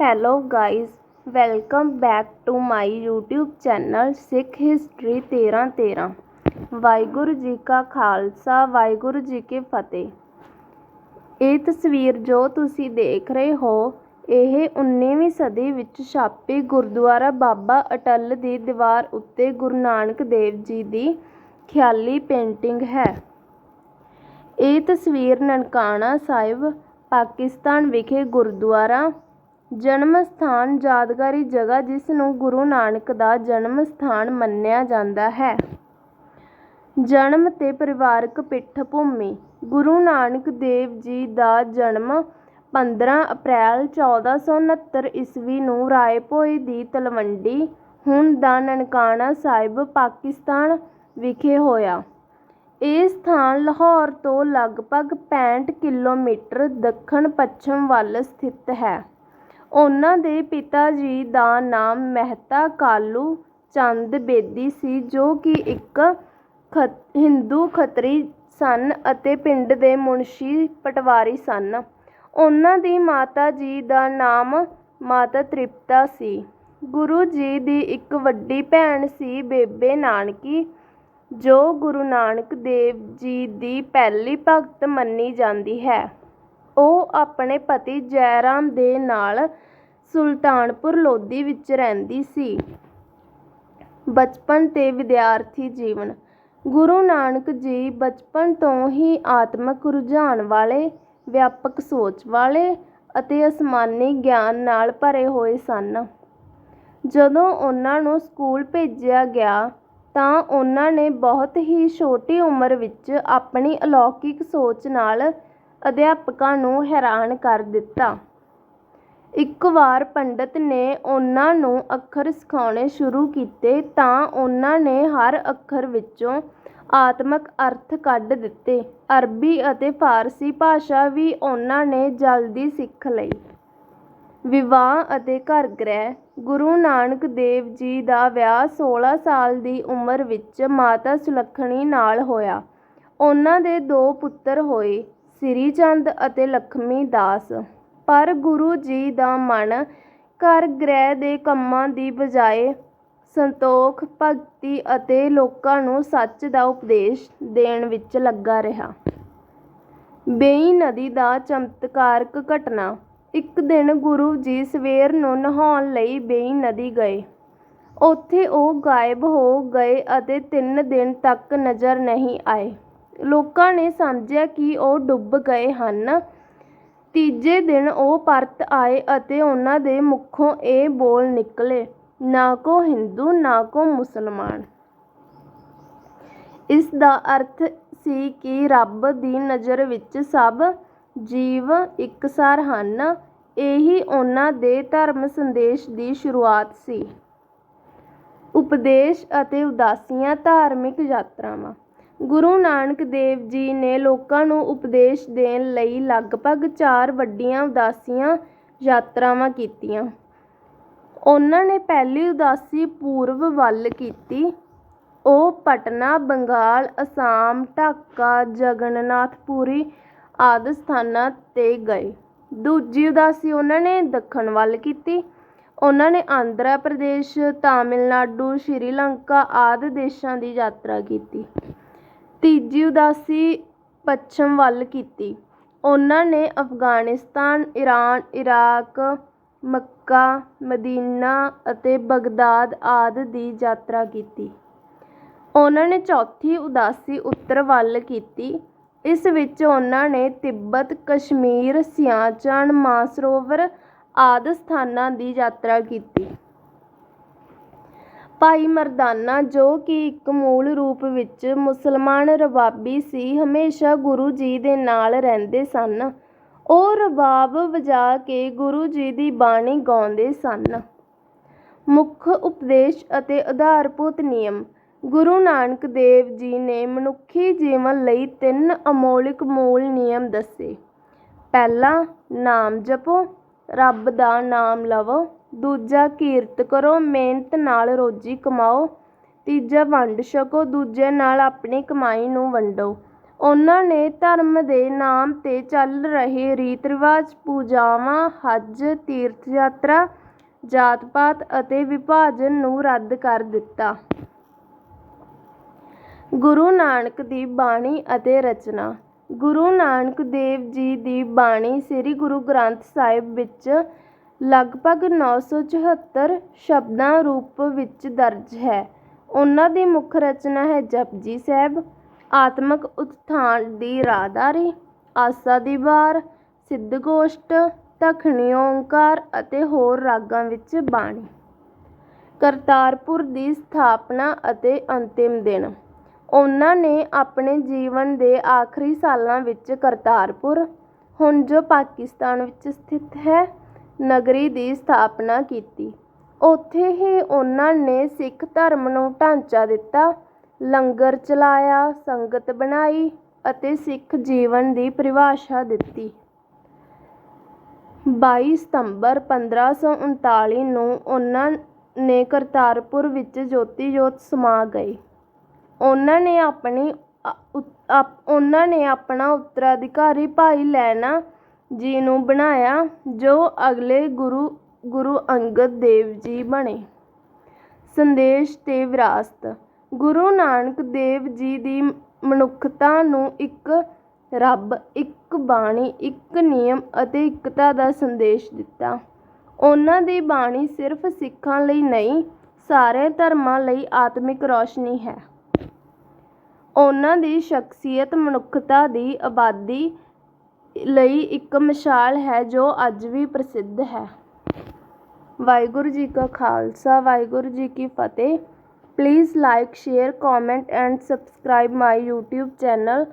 Hello guys welcome back to my YouTube channel Sikh history ਤੇਰਾਂ ਤੇਰਾਂ। ਵਾਹਿਗੁਰੂ ਜੀ ਕਾ ਖਾਲਸਾ, ਵਾਹਿਗੁਰੂ ਜੀ ਕੀ ਫਤਿਹ। ਇਹ ਤਸਵੀਰ ਜੋ ਤੁਸੀਂ ਦੇਖ ਰਹੇ ਹੋ, ਇਹ 19ਵੀਂ ਸਦੀ ਵਿੱਚ ਛਾਪੀ ਗੁਰਦੁਆਰਾ ਬਾਬਾ ਅਟਲ ਦੀ ਦੀਵਾਰ ਉੱਤੇ ਗੁਰੂ ਨਾਨਕ ਦੇਵ ਜੀ ਦੀ ਖਿਆਲੀ ਪੇਂਟਿੰਗ ਹੈ। ਇਹ ਤਸਵੀਰ ਨਨਕਾਣਾ ਸਾਹਿਬ, ਪਾਕਿਸਤਾਨ ਵਿਖੇ ਗੁਰਦੁਆਰਾ ਜਨਮ ਸਥਾਨ ਯਾਦਗਾਰੀ ਜਗ੍ਹਾ ਜਿਸ ਨੂੰ ਗੁਰੂ ਨਾਨਕ ਦਾ ਜਨਮ ਸਥਾਨ ਮੰਨਿਆ ਜਾਂਦਾ ਹੈ। ਜਨਮ ਤੇ ਪਰਿਵਾਰਕ ਪਿੱਠ ਭੂਮੀ। ਗੁਰੂ ਨਾਨਕ ਦੇਵ ਜੀ ਦਾ ਜਨਮ 15 ਅਪ੍ਰੈਲ 1469 ਈਸਵੀ ਨੂੰ ਰਾਏ ਰਾਏਭੋਏ ਦੀ ਤਲਵੰਡੀ, ਹੁਣ ਦਾ ਨਨਕਾਣਾ ਸਾਹਿਬ, ਪਾਕਿਸਤਾਨ ਵਿਖੇ ਹੋਇਆ। ਇਹ ਸਥਾਨ ਲਾਹੌਰ ਤੋਂ ਲਗਭਗ 65 ਕਿਲੋਮੀਟਰ ਦੱਖਣ ਪੱਛਮ ਵੱਲ ਸਥਿਤ ਹੈ। ਉਹਨਾਂ ਦੇ ਪਿਤਾ ਜੀ ਦਾ ਨਾਮ ਮਹਿਤਾ ਕਾਲੂ ਚੰਦ ਬੇਦੀ ਸੀ, ਜੋ ਕਿ ਇੱਕ ਹਿੰਦੂ ਖੱਤਰੀ ਸਨ ਅਤੇ ਪਿੰਡ ਦੇ ਮੁਨਸ਼ੀ ਪਟਵਾਰੀ ਸਨ। ਉਹਨਾਂ ਦੀ ਮਾਤਾ ਜੀ ਦਾ ਨਾਮ ਮਾਤਾ ਤ੍ਰਿਪਤਾ ਸੀ। ਗੁਰੂ ਜੀ ਦੀ ਇੱਕ ਵੱਡੀ ਭੈਣ ਸੀ ਬੇਬੇ ਨਾਨਕੀ, ਜੋ ਗੁਰੂ ਨਾਨਕ ਦੇਵ ਜੀ ਦੀ ਪਹਿਲੀ ਭਗਤ ਮੰਨੀ ਜਾਂਦੀ ਹੈ। ਉਹ ਆਪਣੇ ਪਤੀ ਜੈਰਾਮ ਦੇ ਨਾਲ ਸੁਲਤਾਨਪੁਰ ਲੋਧੀ ਵਿੱਚ ਰਹਿੰਦੀ ਸੀ। ਬਚਪਨ ਤੇ ਵਿਦਿਆਰਥੀ ਜੀਵਨ। ਗੁਰੂ ਨਾਨਕ ਜੀ ਬਚਪਨ ਤੋਂ ਹੀ ਆਤਮਕ ਰੁਝਾਨ ਵਾਲੇ, ਵਿਆਪਕ ਸੋਚ ਵਾਲੇ ਅਤੇ ਅਸਮਾਨੀ ਗਿਆਨ ਨਾਲ ਭਰੇ ਹੋਏ ਸਨ। ਜਦੋਂ ਉਹਨਾਂ ਨੂੰ ਸਕੂਲ ਭੇਜਿਆ ਗਿਆ, ਤਾਂ ਉਹਨਾਂ ਨੇ ਬਹੁਤ ਹੀ ਛੋਟੀ ਉਮਰ ਵਿੱਚ ਆਪਣੀ ਅਲੌਕਿਕ ਸੋਚ ਨਾਲ ਅਧਿਆਪਕਾਂ ਨੂੰ ਹੈਰਾਨ ਕਰ ਦਿੱਤਾ। ਇੱਕ ਵਾਰ ਪੰਡਤ ਨੇ ਉਹਨਾਂ ਨੂੰ ਅੱਖਰ ਸਿਖਾਉਣੇ ਸ਼ੁਰੂ ਕੀਤੇ ਤਾਂ ਉਹਨਾਂ ਨੇ ਹਰ ਅੱਖਰ ਵਿੱਚੋਂ ਆਤਮਕ ਅਰਥ ਕੱਢ ਦਿੱਤੇ। ਅਰਬੀ ਅਤੇ ਫਾਰਸੀ ਭਾਸ਼ਾ ਵੀ ਉਹਨਾਂ ਨੇ ਜਲਦੀ ਸਿੱਖ ਲਈ। ਵਿਵਾਹ ਅਤੇ ਘਰ ਗ੍ਰਹਿ, ਗੁਰੂ ਨਾਨਕ ਦੇਵ ਜੀ ਦਾ ਵਿਆਹ 16 ਸਾਲ ਦੀ ਉਮਰ ਵਿੱਚ ਮਾਤਾ ਸੁਲੱਖਣੀ ਨਾਲ ਹੋਇਆ। ਉਹਨਾਂ ਦੇ ਦੋ ਪੁੱਤਰ ਹੋਏ। ਸ੍ਰੀ ਚੰਦ ਅਤੇ ਲਖਮੀ ਦਾਸ। ਪਰ ਗੁਰੂ ਜੀ ਦਾ ਮਨ ਘਰ ਗ੍ਰਹਿ ਦੇ ਕੰਮਾਂ ਦੀ ਬਜਾਏ ਸੰਤੋਖ, ਭਗਤੀ ਅਤੇ ਲੋਕਾਂ ਨੂੰ ਸੱਚ ਦਾ ਉਪਦੇਸ਼ ਦੇਣ ਵਿੱਚ ਲੱਗਾ ਰਿਹਾ। ਬੇਈ ਨਦੀ ਦਾ ਚਮਤਕਾਰਕ ਘਟਨਾ। ਇੱਕ ਦਿਨ ਗੁਰੂ ਜੀ ਸਵੇਰ ਨੂੰ ਨਹਾਉਣ ਲਈ ਬੇਈ ਨਦੀ ਗਏ। ਉੱਥੇ ਉਹ ਗਾਇਬ ਹੋ ਗਏ ਅਤੇ ਤਿੰਨ ਦਿਨ ਤੱਕ ਨਜ਼ਰ ਨਹੀਂ ਆਏ। ਲੋਕਾਂ ਨੇ ਸਮਝਿਆ ਕਿ ਉਹ ਡੁੱਬ ਗਏ ਹਨ। ਤੀਜੇ ਦਿਨ ਉਹ ਪਰਤ ਆਏ ਅਤੇ ਉਹਨਾਂ ਦੇ ਮੁੱਖੋਂ ਇਹ ਬੋਲ ਨਿਕਲੇ, ਨਾ ਕੋ ਹਿੰਦੂ, ਨਾ ਕੋ ਮੁਸਲਮਾਨ। ਇਸ ਦਾ ਅਰਥ ਸੀ ਕਿ ਰੱਬ ਦੀ ਨਜ਼ਰ ਵਿੱਚ ਸਭ ਜੀਵ ਇਕਸਾਰ ਹਨ। ਇਹੀ ਉਹਨਾਂ ਦੇ ਧਰਮ ਸੰਦੇਸ਼ ਦੀ ਸ਼ੁਰੂਆਤ ਸੀ। ਉਪਦੇਸ਼ ਅਤੇ ਉਦਾਸੀਆਂ ਧਾਰਮਿਕ ਯਾਤਰਾਵਾਂ। ਗੁਰੂ ਨਾਨਕ ਦੇਵ ਜੀ ਨੇ ਲੋਕਾਂ ਨੂੰ ਉਪਦੇਸ਼ ਦੇਣ ਲਈ ਲਗਭਗ ਚਾਰ ਵੱਡੀਆਂ ਉਦਾਸੀਆਂ ਯਾਤਰਾਵਾਂ ਕੀਤੀਆਂ। ਉਹਨਾਂ ਨੇ ਪਹਿਲੀ ਉਦਾਸੀ ਪੂਰਬ ਵੱਲ ਕੀਤੀ। ਉਹ ਪਟਨਾ, ਬੰਗਾਲ, ਅਸਾਮ, ਢਾਕਾ, ਜਗਨਨਾਥਪੁਰੀ ਆਦਿ ਸਥਾਨਾਂ ਤੇ ਗਏ। ਦੂਜੀ ਉਦਾਸੀ ਉਹਨਾਂ ਨੇ ਦੱਖਣ ਵੱਲ ਕੀਤੀ। ਉਹਨਾਂ ਨੇ ਆਂਧਰਾ ਪ੍ਰਦੇਸ਼, ਤਾਮਿਲਨਾਡੂ, ਸ਼੍ਰੀਲੰਕਾ ਆਦਿ ਦੇਸ਼ਾਂ ਦੀ ਯਾਤਰਾ ਕੀਤੀ। ਤੀਜੀ ਉਦਾਸੀ ਪੱਛਮ ਵੱਲ ਕੀਤੀ। ਉਹਨਾਂ ਨੇ Afghanistan Iran Iraq, Mecca, Medina ਅਤੇ ਬਗਦਾਦ ਆਦਿ ਦੀ ਯਾਤਰਾ ਕੀਤੀ। ਉਹਨਾਂ ਨੇ ਚੌਥੀ ਉਦਾਸੀ ਉੱਤਰ ਵੱਲ ਕੀਤੀ। ਇਸ ਵਿੱਚ ਉਹਨਾਂ ਨੇ ਤਿੱਬਤ, ਕਸ਼ਮੀਰ, ਸਿਆਚਨ ਮਾਨਸਰੋਵਰ ਆਦਿ ਸਥਾਨਾਂ ਦੀ ਯਾਤਰਾ ਕੀਤੀ। ਭਾਈ ਮਰਦਾਨਾ, ਜੋ ਕਿ ਇੱਕ ਮੂਲ ਰੂਪ ਵਿੱਚ ਮੁਸਲਮਾਨ ਰਬਾਬੀ ਸੀ, ਹਮੇਸ਼ਾ ਗੁਰੂ ਜੀ ਦੇ ਨਾਲ ਰਹਿੰਦੇ ਸਨ। ਉਹ ਰਬਾਬ ਵਜਾ ਕੇ ਗੁਰੂ ਜੀ ਦੀ ਬਾਣੀ ਗਾਉਂਦੇ ਸਨ। ਮੁੱਖ ਉਪਦੇਸ਼ ਅਤੇ ਆਧਾਰਭੂਤ ਨਿਯਮ। ਗੁਰੂ ਨਾਨਕ ਦੇਵ ਜੀ ਨੇ ਮਨੁੱਖੀ ਜੀਵਨ ਲਈ ਤਿੰਨ ਅਮੋਲਿਕ ਮੂਲ ਨਿਯਮ ਦੱਸੇ। ਪਹਿਲਾ, ਨਾਮ ਜਪੋ। ਰੱਬ ਦਾ ਨਾਮ ਲਵੋ। ਦੂਜਾ ਕੀਰਤ ਕਰੋ, ਮਿਹਨਤ ਨਾਲ ਰੋਜੀ ਕਮਾਓ। ਤੀਜਾ ਵੰਡ ਛਕੋ, ਦੂਜੇ ਨਾਲ ਆਪਣੀ ਕਮਾਈ ਨੂੰ ਵੰਡੋ। ਉਹਨਾਂ ਨੇ ਧਰਮ ਦੇ ਨਾਮ 'ਤੇ ਚੱਲ ਰਹੇ ਰੀਤ ਰਿਵਾਜ, ਪੂਜਾਵਾਂ, ਹੱਜ, ਤੀਰਥ ਯਾਤਰਾ, ਜਾਤ ਪਾਤ ਅਤੇ ਵਿਭਾਜਨ ਨੂੰ ਰੱਦ ਕਰ ਦਿੱਤਾ। ਗੁਰੂ ਨਾਨਕ ਦੀ ਬਾਣੀ ਅਤੇ ਰਚਨਾ। ਗੁਰੂ ਨਾਨਕ ਦੇਵ ਜੀ ਦੀ ਬਾਣੀ ਸ੍ਰੀ ਗੁਰੂ ਗ੍ਰੰਥ ਸਾਹਿਬ ਵਿੱਚ ਲਗਭਗ 974 ਸ਼ਬਦਾਂ ਰੂਪ ਵਿੱਚ ਦਰਜ ਹੈ। ਉਹਨਾਂ ਦੀ ਮੁੱਖ ਰਚਨਾ ਹੈ ਜਪਜੀ ਸਾਹਿਬ, ਆਤਮਕ ਉਤਥਾਨ ਦੀ ਰਾਹਦਾਰੀ, ਆਸਾ ਦੀ ਵਾਰ, ਸਿੱਧ ਗੋਸ਼ਟ ਤਖਣੀ ਓੰਕਾਰ ਅਤੇ ਹੋਰ ਰਾਗਾਂ ਵਿੱਚ ਬਾਣੀ। ਕਰਤਾਰਪੁਰ ਦੀ ਸਥਾਪਨਾ ਅਤੇ ਅੰਤਿਮ ਦਿਨ। ਉਹਨਾਂ ਨੇ ਆਪਣੇ ਜੀਵਨ ਦੇ ਆਖਰੀ ਸਾਲਾਂ ਵਿੱਚ ਕਰਤਾਰਪੁਰ, ਹੁਣ ਜੋ ਪਾਕਿਸਤਾਨ ਵਿੱਚ ਸਥਿਤ ਹੈ, ਨਗਰੀ ਦੀ ਸਥਾਪਨਾ ਕੀਤੀ। ਉੱਥੇ ਹੀ ਉਹਨਾਂ ਨੇ ਸਿੱਖ ਧਰਮ ਨੂੰ ਢਾਂਚਾ ਦਿੱਤਾ, ਲੰਗਰ ਚਲਾਇਆ, ਸੰਗਤ ਬਣਾਈ ਅਤੇ ਸਿੱਖ ਜੀਵਨ ਦੀ ਪਰਿਭਾਸ਼ਾ ਦਿੱਤੀ। ਬਾਈ ਸਤੰਬਰ 1539 ਨੂੰ ਉਹਨਾਂ ਨੇ ਕਰਤਾਰਪੁਰ ਵਿੱਚ ਜੋਤੀ ਜੋਤ ਸਮਾ ਗਏ। ਉਹਨਾਂ ਨੇ ਆਪਣੀ, ਅ- ਉਹਨਾਂ ਨੇ ਆਪਣਾ ਉੱਤਰਾਧਿਕਾਰੀ ਭਾਈ ਲਹਿਣਾ ਜੀ ਨੂੰ ਬਣਾਇਆ, ਜੋ ਅਗਲੇ ਗੁਰੂ ਗੁਰੂ ਅੰਗਦ ਦੇਵ ਜੀ ਬਣੇ। ਸੰਦੇਸ਼ ਅਤੇ ਵਿਰਾਸਤ। ਗੁਰੂ ਨਾਨਕ ਦੇਵ ਜੀ ਦੀ ਮਨੁੱਖਤਾ ਨੂੰ ਇੱਕ ਰੱਬ, ਇੱਕ ਬਾਣੀ, ਇੱਕ ਨਿਯਮ ਅਤੇ ਇਕਤਾ ਦਾ ਸੰਦੇਸ਼ ਦਿੱਤਾ। ਉਹਨਾਂ ਦੀ ਬਾਣੀ ਸਿਰਫ ਸਿੱਖਾਂ ਲਈ ਨਹੀਂ, ਸਾਰੇ ਧਰਮਾਂ ਲਈ ਆਤਮਿਕ ਰੌਸ਼ਨੀ ਹੈ। ਉਹਨਾਂ ਦੀ ਸ਼ਖਸੀਅਤ ਮਨੁੱਖਤਾ ਦੀ ਆਬਾਦੀ ਲਈ ਇੱਕ ਮਿਸਾਲ ਹੈ ਜੋ ਅੱਜ ਵੀ ਪ੍ਰਸਿੱਧ ਹੈ। ਵਾਹਿਗੁਰੂ ਜੀ ਕਾ ਖਾਲਸਾ, ਵਾਹਿਗੁਰੂ ਜੀ ਕੀ ਫਤਿਹ। Please like share comment and subscribe my YouTube channel